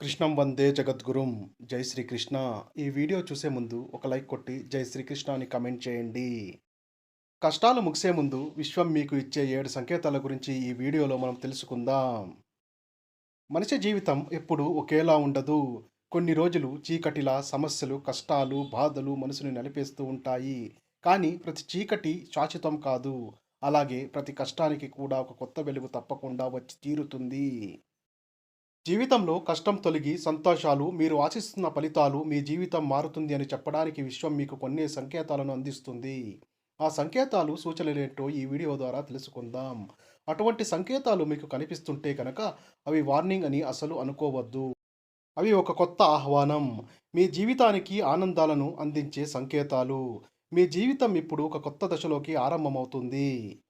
కృష్ణం వందే జగద్గురుం. జై శ్రీకృష్ణ. ఈ వీడియో చూసే ముందు ఒక లైక్ కొట్టి జై శ్రీకృష్ణ అని కమెంట్ చేయండి. కష్టాలు ముగిసే ముందు విశ్వం మీకు ఇచ్చే ఏడు సంకేతాల గురించి ఈ వీడియోలో మనం తెలుసుకుందాం. మనిషి జీవితం ఎప్పుడు ఒకేలా ఉండదు. కొన్ని రోజులు చీకటిలా సమస్యలు కష్టాలు బాధలు మనసుని నలిపేస్తూ ఉంటాయి. కానీ ప్రతి చీకటి శాశ్వతం కాదు. అలాగే ప్రతి కష్టానికి కూడా ఒక కొత్త వెలుగు తప్పకుండా వచ్చి తీరుతుంది. జీవితంలో కష్టం తొలగి సంతోషాలు మీరు ఆశిస్తున్న ఫలితాలు మీ జీవితం మారుతుంది అని చెప్పడానికి విశ్వం మీకు కొన్ని సంకేతాలను అందిస్తుంది. ఆ సంకేతాలు సూచనలేంటో ఈ వీడియో ద్వారా తెలుసుకుందాం. అటువంటి సంకేతాలు మీకు కనిపిస్తుంటే కనుక అవి వార్నింగ్ అని అసలు అనుకోవద్దు. అవి ఒక కొత్త ఆహ్వానం. మీ జీవితానికి ఆనందాలను అందించే సంకేతాలు. మీ జీవితం ఇప్పుడు ఒక కొత్త దశలోకి ఆరంభమవుతుంది.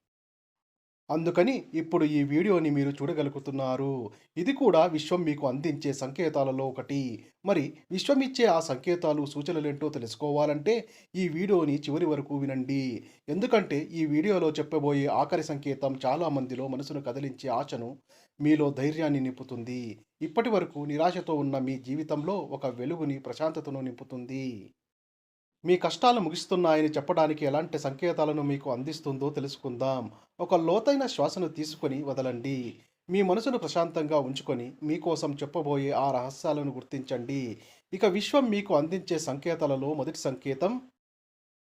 అందుకని ఇప్పుడు ఈ వీడియోని మీరు చూడగలుగుతున్నారు. ఇది కూడా విశ్వం మీకు అందించే సంకేతాలలో ఒకటి. మరి విశ్వం ఇచ్చే ఆ సంకేతాలు సూచనలేంటో తెలుసుకోవాలంటే ఈ వీడియోని చివరి వరకు వినండి. ఎందుకంటే ఈ వీడియోలో చెప్పబోయే ఆఖరి సంకేతం చాలా మందిలో మనసును కదిలించే ఆశను మీలో ధైర్యాన్ని నింపుతుంది. ఇప్పటి వరకు నిరాశతో ఉన్న మీ జీవితంలో ఒక వెలుగుని ప్రశాంతతను నింపుతుంది. మీ కష్టాలు ముగిస్తున్నాయని చెప్పడానికి ఎలాంటి సంకేతాలను మీకు అందిస్తుందో తెలుసుకుందాం. ఒక లోతైన శ్వాసను తీసుకొని వదలండి. మీ మనసును ప్రశాంతంగా ఉంచుకొని మీకోసం చెప్పబోయే ఆ రహస్యాలను గుర్తించండి. ఇక విశ్వం మీకు అందించే సంకేతాలలో మొదటి సంకేతం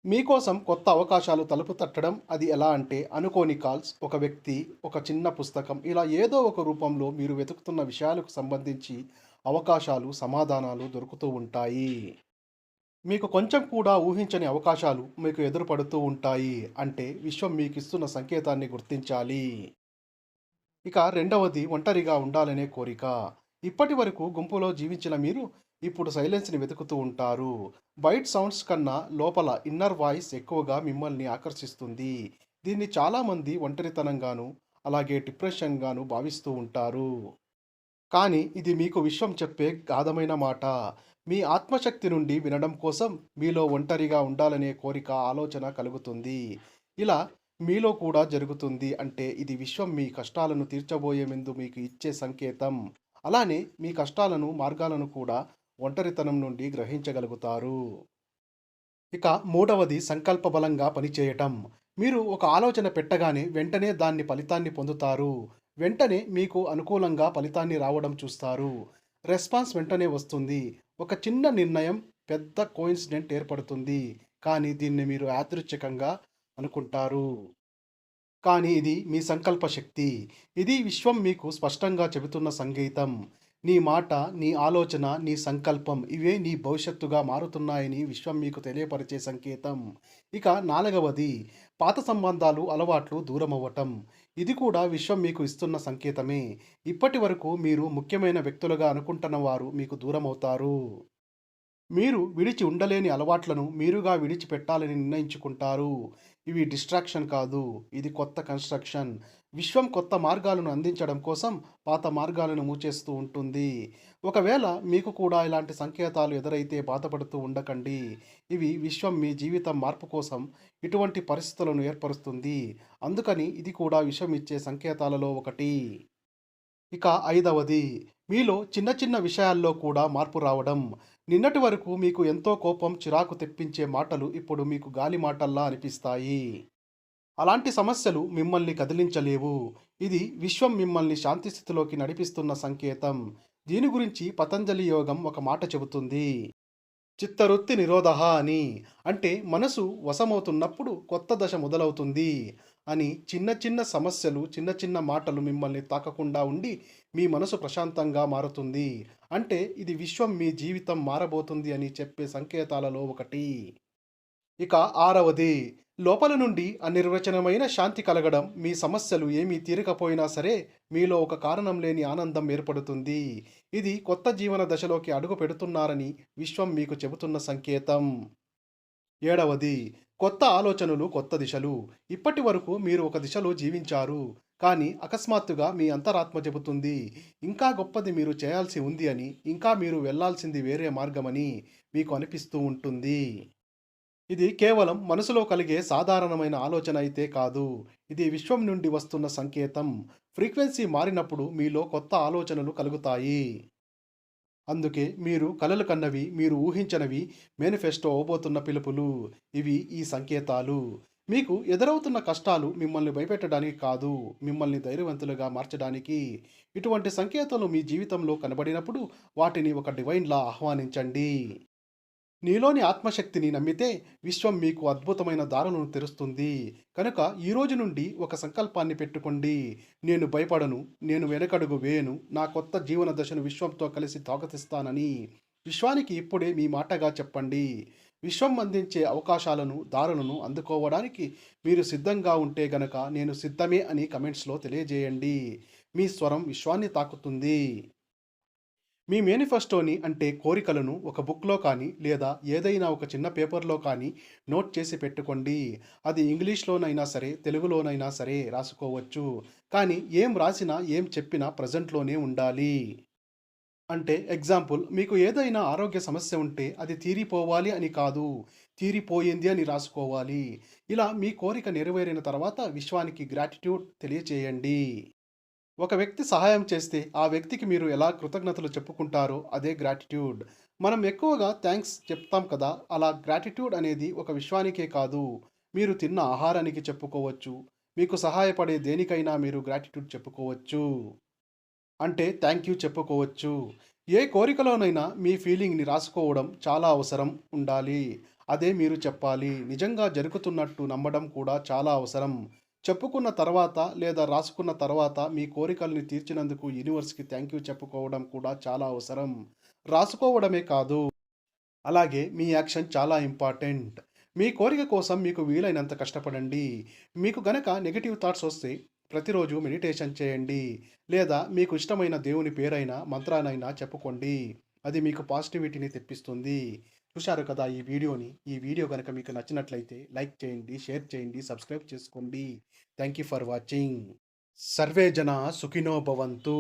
మీకోసం కొత్త అవకాశాలు తలుపు తట్టడం. అది ఎలా అంటే అనుకోని కాల్స్ ఒక వ్యక్తి ఒక చిన్న పుస్తకం ఇలా ఏదో ఒక రూపంలో మీరు వెతుకుతున్న విషయాలకు సంబంధించి అవకాశాలు సమాధానాలు దొరుకుతూ ఉంటాయి. మీకు కొంచెం కూడా ఊహించని అవకాశాలు మీకు ఎదురుపడుతూ ఉంటాయి అంటే విశ్వం మీకు ఇస్తున్న సంకేతాన్ని గుర్తించాలి. ఇక రెండవది ఒంటరిగా ఉండాలనే కోరిక. ఇప్పటి వరకు గుంపులో జీవించిన మీరు ఇప్పుడు సైలెన్స్ని వెతుకుతూ ఉంటారు. బైట్ సౌండ్స్ కన్నా లోపల ఇన్నర్ వాయిస్ ఎక్కువగా మిమ్మల్ని ఆకర్షిస్తుంది. దీన్ని చాలామంది ఒంటరితనంగాను అలాగే డిప్రెషన్గాను భావిస్తూ ఉంటారు. కానీ ఇది మీకు విశ్వం చెప్పే గాధమైన మాట. మీ ఆత్మశక్తి నుండి వినడం కోసం మీలో ఒంటరిగా ఉండాలనే కోరిక ఆలోచన కలుగుతుంది. ఇలా మీలో కూడా జరుగుతుంది అంటే ఇది విశ్వం మీ కష్టాలను తీర్చబోయే ముందు మీకు ఇచ్చే సంకేతం. అలానే మీ కష్టాలను మార్గాలను కూడా ఒంటరితనం నుండి గ్రహించగలుగుతారు. ఇక మూడవది సంకల్ప బలంగా పనిచేయటం. మీరు ఒక ఆలోచన పెట్టగానే వెంటనే దాన్ని ఫలితాన్ని పొందుతారు. వెంటనే మీకు అనుకూలంగా ఫలితాన్ని రావడం చూస్తారు. రెస్పాన్స్ వెంటనే వస్తుంది. ఒక చిన్న నిర్ణయం పెద్ద కోయిన్సిడెంట్ ఏర్పడుతుంది. కానీ దీన్ని మీరు యాదృచ్ఛికంగా అనుకుంటారు. కానీ ఇది మీ సంకల్ప శక్తి. ఇది విశ్వం మీకు స్పష్టంగా చెబుతున్న సంగీతం నీ మాట నీ ఆలోచన నీ సంకల్పం ఇవే నీ భవిష్యత్తుగా మారుతున్నాయని విశ్వం మీకు తెలియపరిచే సంకేతం. ఇక నాలుగవది పాత సంబంధాలు అలవాట్లు దూరం అవ్వటం ఇది కూడా విశ్వం మీకు ఇస్తున్న సంకేతమే. ఇప్పటి వరకు మీరు ముఖ్యమైన వ్యక్తులుగా అనుకుంటున్న వారు మీకు దూరం అవుతారు మీరు విడిచి ఉండలేని అలవాట్లను మీరుగా విడిచిపెట్టాలని నిర్ణయించుకుంటారు. ఇవి డిస్ట్రాక్షన్ కాదు ఇది కొత్త కన్స్ట్రక్షన్. విశ్వం కొత్త మార్గాలను అందించడం కోసం పాత మార్గాలను మూచేస్తూ ఉంటుంది. ఒకవేళ మీకు కూడా ఇలాంటి సంకేతాలు ఎదురైతే బాధపడుతూ ఉండకండి. ఇవి విశ్వం మీ జీవితం మార్పు కోసం ఇటువంటి పరిస్థితులను ఏర్పరుస్తుంది. అందుకని ఇది కూడా విశ్వం ఇచ్చే సంకేతాలలో ఒకటి. ఇక ఐదవది మీలో చిన్న చిన్న విషయాల్లో కూడా మార్పు రావడం. నిన్నటి వరకు మీకు ఎంతో కోపం చిరాకు తెప్పించే మాటలు ఇప్పుడు మీకు గాలి మాటల్లా అనిపిస్తాయి. అలాంటి సమస్యలు మిమ్మల్ని కదిలించలేవు. ఇది విశ్వం మిమ్మల్ని శాంతి స్థితిలోకి నడిపిస్తున్న సంకేతం. దీని గురించి పతంజలి యోగం ఒక మాట చెబుతుంది. చిత్తవృత్తి నిరోధ అని. అంటే మనసు వశమవుతున్నప్పుడు కొత్త దశ మొదలవుతుంది అని చిన్న చిన్న సమస్యలు చిన్న చిన్న మాటలు మిమ్మల్ని తాకకుండా ఉండి మీ మనసు ప్రశాంతంగా మారుతుంది. అంటే ఇది విశ్వం మీ జీవితం మారబోతుంది అని చెప్పే సంకేతాలలో ఒకటి. ఇక ఆరవది. లోపల నుండి అనిర్వచనమైన శాంతి కలగడం మీ సమస్యలు ఏమీ తీరకపోయినా సరే మీలో ఒక కారణం లేని ఆనందం ఏర్పడుతుంది. ఇది కొత్త జీవన దశలోకి అడుగు పెడుతున్నారని విశ్వం మీకు చెబుతున్న సంకేతం. ఏడవది. కొత్త ఆలోచనలు కొత్త దిశలు. ఇప్పటి వరకు మీరు ఒక దిశలో జీవించారు కానీ అకస్మాత్తుగా మీ అంతరాత్మ చెబుతుంది. ఇంకా గొప్పది మీరు చేయాల్సి ఉంది అని ఇంకా మీరు వెళ్ళాల్సింది వేరే మార్గమని మీకు అనిపిస్తూ ఉంటుంది. ఇది కేవలం మనసులో కలిగే సాధారణమైన ఆలోచన అయితే కాదు. ఇది విశ్వం నుండి వస్తున్న సంకేతం. ఫ్రీక్వెన్సీ మారినప్పుడు మీలో కొత్త ఆలోచనలు కలుగుతాయి. అందుకే మీరు కలలు కన్నవి మీరు ఊహించనవి మేనిఫెస్టో అవబోతున్న పిలుపులు. ఇవి ఈ సంకేతాలు. మీకు ఎదురవుతున్న కష్టాలు మిమ్మల్ని భయపెట్టడానికి కాదు మిమ్మల్ని ధైర్యవంతులుగా మార్చడానికి. ఇటువంటి సంకేతాలు మీ జీవితంలో కనబడినప్పుడు వాటిని ఒక డివైన్లా ఆహ్వానించండి. నీలోని ఆత్మశక్తిని నమ్మితే విశ్వం మీకు అద్భుతమైన దారులను తెరుస్తుంది. కనుక ఈ రోజు నుండి ఒక సంకల్పాన్ని పెట్టుకోండి. నేను భయపడను నేను వెనకడుగు వేయను నా కొత్త జీవన దశను విశ్వంతో కలిసి తాకతిస్తానని విశ్వానికి ఇప్పుడే మీ మాటగా చెప్పండి. విశ్వం అందించే అవకాశాలను దారులను అందుకోవడానికి మీరు సిద్ధంగా ఉంటే గనక నేను సిద్ధమే అని కమెంట్స్లో తెలియజేయండి. మీ స్వరం విశ్వాన్ని తాకుతుంది. మీ మేనిఫెస్టోని అంటే కోరికలను ఒక బుక్లో కానీ లేదా ఏదైనా ఒక చిన్న పేపర్లో కానీ నోట్ చేసి పెట్టుకోండి. అది ఇంగ్లీష్లోనైనా సరే తెలుగులోనైనా సరే రాసుకోవచ్చు. కానీ ఏం రాసినా ఏం చెప్పినా ప్రజెంట్లోనే ఉండాలి. అంటే ఎగ్జాంపుల్ మీకు ఏదైనా ఆరోగ్య సమస్య ఉంటే అది తీరిపోవాలి అని కాదు. తీరిపోయింది అని రాసుకోవాలి. ఇలా మీ కోరిక నెరవేరిన తర్వాత విశ్వానికి గ్రాటిట్యూడ్ తెలియచేయండి. ఒక వ్యక్తి సహాయం చేస్తే ఆ వ్యక్తికి మీరు ఎలా కృతజ్ఞతలు చెప్పుకుంటారో అదే గ్రాటిట్యూడ్ మనం ఎక్కువగా థ్యాంక్స్ చెప్తాం కదా అలా గ్రాటిట్యూడ్ అనేది ఒక విశ్వానికే కాదు. మీరు తిన్న ఆహారానికి చెప్పుకోవచ్చు మీకు సహాయపడే దేనికైనా మీరు గ్రాటిట్యూడ్ చెప్పుకోవచ్చు. అంటే థ్యాంక్ యూ చెప్పుకోవచ్చు. ఏ కోరికలోనైనా మీ ఫీలింగ్ని రాసుకోవడం చాలా అవసరం ఉండాలి. అదే మీరు చెప్పాలి. నిజంగా జరుగుతున్నట్టు నమ్మడం కూడా చాలా అవసరం. చెప్పుకున్న తర్వాత లేదా రాసుకున్న తర్వాత మీ కోరికల్ని తీర్చినందుకు యూనివర్స్కి థ్యాంక్ యూ చెప్పుకోవడం కూడా చాలా అవసరం. రాసుకోవడమే కాదు. అలాగే మీ యాక్షన్ చాలా ఇంపార్టెంట్ మీ కోరిక కోసం మీకు వీలైనంత కష్టపడండి. మీకు గనక నెగిటివ్ థాట్స్ వస్తే ప్రతిరోజు మెడిటేషన్ చేయండి. లేదా మీకు ఇష్టమైన దేవుని పేరైనా మంత్రానైనా చెప్పుకోండి. అది మీకు పాజిటివిటీని తెప్పిస్తుంది. చూశారు కదా ఈ వీడియోని? ఈ వీడియో కనుక మీకు నచ్చినట్లయితే లైక్ చేయండి షేర్ చేయండి సబ్స్క్రైబ్ చేసుకోండి. Thank you for watching. Survey జన సుఖినో భవంతు.